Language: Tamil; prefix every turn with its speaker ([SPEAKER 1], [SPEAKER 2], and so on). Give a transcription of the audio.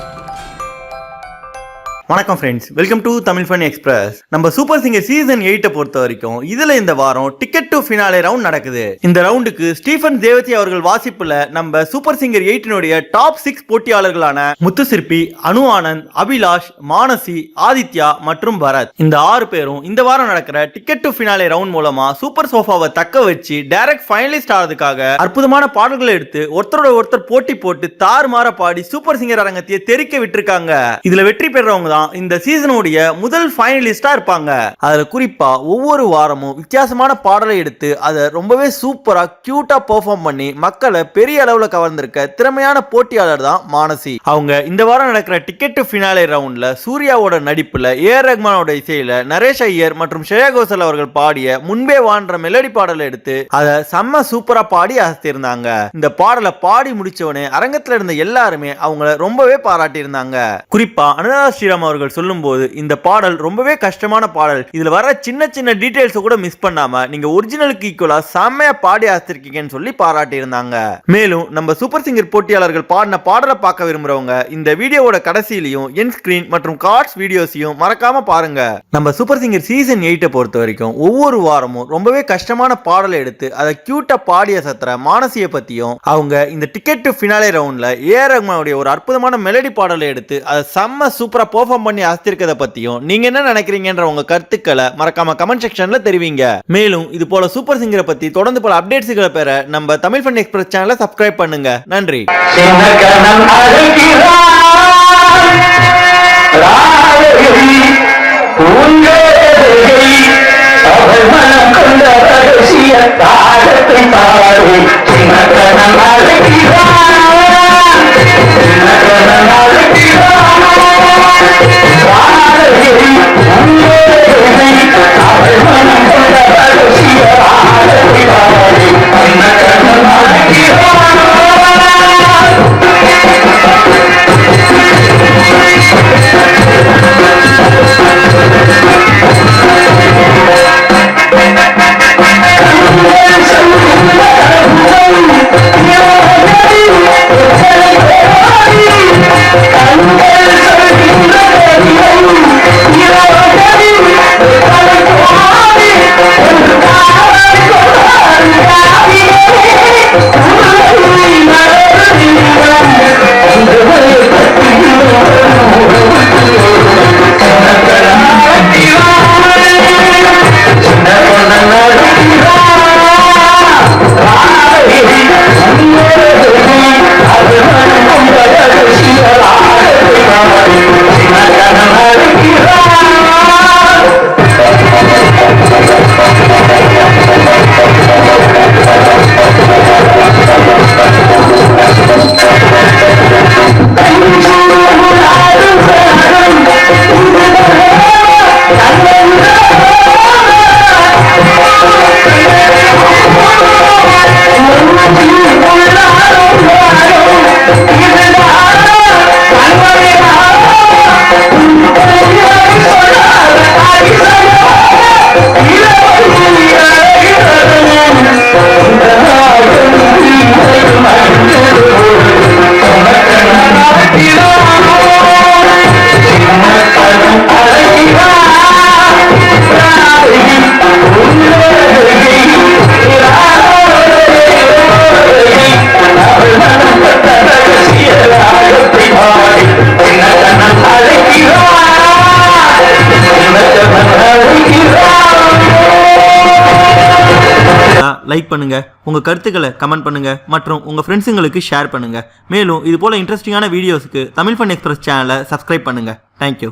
[SPEAKER 1] Bye. வணக்கம் friends welcome to Tamil fun express நம்ம சூப்பர் சிங்கர் சீசன் எயிட்டை பொறுத்த வரைக்கும் இதுல இந்த வாரம் டிக்கெட் டு ஃபினாலே ரவுண்ட் நடக்குது. இந்த ரவுண்டுக்கு ஸ்டீஃபன் தேவதி அவர்கள் வாசிப்புல நம்ம சூப்பர் சிங்கர் எயிட்டினுடைய டாப் சிக்ஸ் போட்டியாளர்களான முத்துசிற்பி அனு ஆனந்த் அபிலாஷ் மானசி ஆதித்யா மற்றும் பரத். இந்த ஆறு பேரும் இந்த வாரம் நடக்கிற டிக்கெட் டு ஃபினாலே ரவுண்ட் மூலமா சூப்பர் சோஃபாவை தக்க வச்சு டைரக்ட் ஃபைனலிஸ்ட் ஆகிறதுக்காக அற்புதமான பாடல்களை எடுத்து ஒருத்தரோட ஒருத்தர் போட்டி போட்டு தாறுமாற பாடி சூப்பர் சிங்கர் அரங்கத்தையே தெறிக்க விட்டுருக்காங்க. இதுல வெற்றி பெறவங்க தான் இந்த சீசனுடைய முதல் ஃபைனலிஸ்டா இருப்பாங்க. அதுல குறிப்பா ஒவ்வொரு வாரமும் வித்தியாசமான பாடலை எடுத்து அதை ரொம்பவே சூப்பரா கியூட்டா பெர்ஃபார்ம் பண்ணி மக்களை பெரிய அளவுல கவர்ந்திருக்க திறமையான போட்டியாளர் தான் மானசி. அவங்க இந்த வாரம் நடக்கிற டிக்கெட் டு ஃபினாலே ரவுண்ட்ல சூர்யாவோட நடிப்புல ஏ ரஹ்மானோட இசையில நரேஷ் ஐயர் மற்றும் ஸ்ரேயா கோஷல் அவர்கள் பாடிய முன்பே வான்ற மெலடி பாடலை எடுத்து அதை செம்ம சூப்பரா பாடி அசத்திருந்தாங்க. இந்த பாடலை பாடி முடிச்சவனே அரங்கத்துல இருந்த எல்லாருமே அவங்கள ரொம்பவே பாராட்டி இருந்தாங்க குறிப்பா அனுராதா ஸ்ரீராம் அவர்கள் சொல்லும்போது இந்த பாடல் ரொம்பவே கஷ்டமான பாடல். இதுல வர சின்ன சின்ன டீட்டெயில்ஸை கூட மிஸ் பண்ணாம நீங்க ஒரிஜினலுக்கு ஈக்குவலாக செம்மையா பாடி அசத்திருக்கீங்கன்னு சொல்லி பாராட்டி இருந்தாங்க மேலும் நம்ம சூப்பர் சிங்கர் போட்டியாளர்கள் பாடின பாடலை பார்க்க விரும்புறவங்க இந்த வீடியோவோட கடைசியிலையும் என் ஸ்கிரீன் மற்றும் கார்ட்ஸ் வீடியோஸையும் மறக்காம பாருங்க. நம்ம சூப்பர் சிங்கர் சீசன் எயிட்டை பொறுத்த வரைக்கும் ஒவ்வொரு வாரமும் ரொம்பவே கஷ்டமான பாடலை எடுத்து அதை கியூட்டா பாடிய சத்திர மானசியை பத்தியும் அவங்க இந்த டிக்கெட் டு ஃபினாலே ரவுண்ட்ல ஏ ஆர் ரஹ்மானுடைய ஒரு அற்புதமான மெலடி பாடலை எடுத்து அதை செம்ம சூப்பரா பெர்ஃபார்ம் பண்ணி அசத்திருக்கிறத பத்தியும் நீங்க என்ன நினைக்கிறீங்கன்ற உங்க கருத்துக்களை மறக்காம கமெண்ட் செக்ஷன்ல தெரிவிங்க. மேலும் இது போல சூப்பர் சிங்கரை பத்தி தொடர்ந்து பல அப்டேட்ஸ்களை பெற நம்ம தமிழ் ஃபன் எக்ஸ்பிரஸ் சேனலை சப்ஸ்கிரைப் பண்ணுங்க. நன்றி.
[SPEAKER 2] சின்னக்கணம் அழைக்கிறார் அவள் மனம் கொண்ட ரகசிய தாகத்தை பாரு சின்னக்கணம்
[SPEAKER 1] லைக் பண்ணுங்கள் உங்கள் கருத்துக்களை கமெண்ட் பண்ணுங்கள் மற்றும் உங்கள் ஃப்ரெண்ட்ஸுங்களுக்கு ஷேர் பண்ணுங்கள் மேலும் இது போல் இன்ட்ரெஸ்டிங்கான வீடியோஸ்க்கு தமிழ் ஃபன் எக்ஸ்பிரஸ் சேனலை சப்ஸ்கிரைப் பண்ணுங்க. Thank you